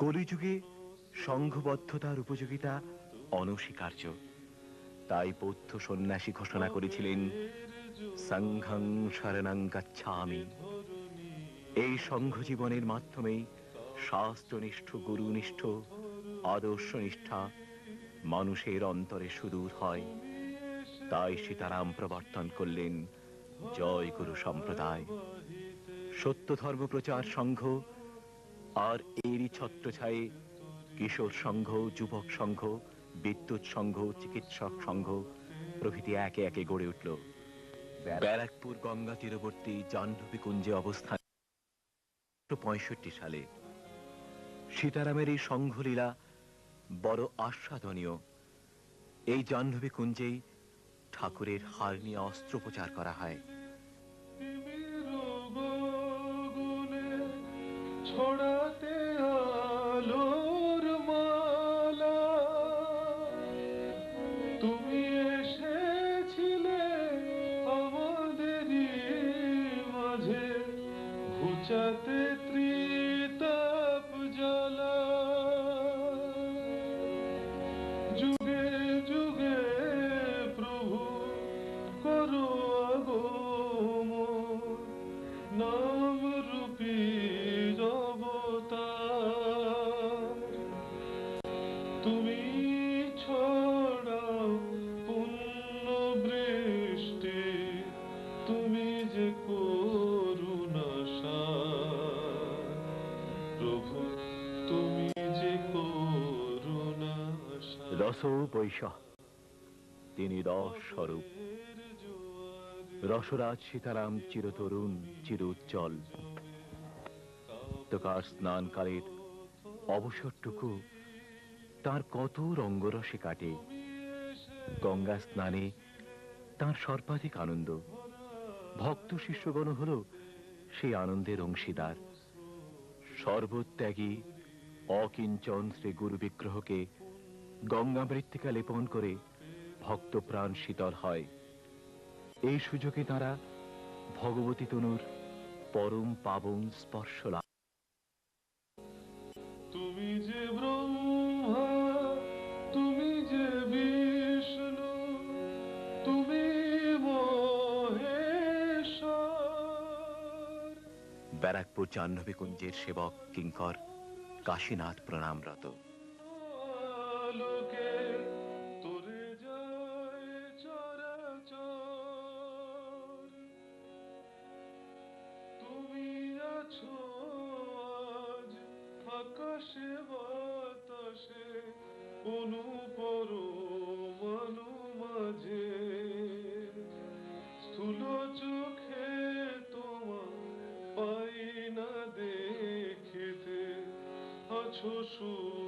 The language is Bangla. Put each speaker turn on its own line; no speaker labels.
কলিযুগে সংঘবদ্ধতার উপযোগিতা অনস্বীকার্য। তাই বৌদ্ধ সন্ন্যাসী ঘোষণা করেছিলেন, সংঘং শরণং গচ্ছামি। এই সংঘ জীবনের মাধ্যমেই শাস্ত্রনিষ্ঠ, গুরুনিষ্ঠ আদর্শ নিষ্ঠা মানুষের অন্তরে সুদূর হয়। তাই সীতারাম প্রবর্তন করলেন, জয় গুরু সম্প্রদায়। সত্য ধর্ম প্রচার সংঘ আর এরই ছত্রছায়ে কিশোর সংঘ যুবক সংঘ বিদ্যুৎ সংঘ চিকিৎসক সংঘ প্রভৃতি একে একে গড়ে উঠল। ব্যারাকপুর গঙ্গা তীরবর্তী জাহ্নবী কুঞ্জে অবস্থান। পঁয়ষট্টি সালে সীতারামের এই সংঘলীলা বড় আস্বাদনীয়। এই জাহ্নবী কুঞ্জেই ঠাকুরের হারনিয়া অস্ত্রোপচার করা হয়।
ছড়াতে আলোর মালা। তুমি এসেছিলে আমাদেরই মাঝে ঘুচাতে যুগে যুগে প্রভু করো নাম রূপী
রস বৈশ তিনি রস স্বরূপ রসরাজ সীতারাম চিরতরুণ চির উজ্জ্বল তোকার স্নানকালের অবসরটুকু তার কত রঙ্গরসে কাটে। গঙ্গা স্নানে তার সর্বাধিক আনন্দ। ভক্ত শিষ্যগণ হল সেই আনন্দের অংশীদার। সর্বত্যাগী অকিঞ্চন শ্রী গুরু বিগ্রহকে গঙ্গা মৃত্তিকা লেপন করে ভক্ত প্রাণ শীতল হয়। এই সুযোগে তারা ভগবতী তনুর পরম পাবন স্পর্শ লাভ।
তুমি যে ব্রহ্মা তুমি যে বিষ্ণু তুমি
ব্যারাকপুর জাহ্নবী কুঞ্জের সেবক কিঙ্কর কাশীনাথ প্রণামরত।
আলোকে তোরে যায় চরাচর তুমি আছো আজ আকাশে, বাতাসে, অনুপর মানু মাঝে স্থূল চোখে তোমার পাই না দেখিতে আছো সুর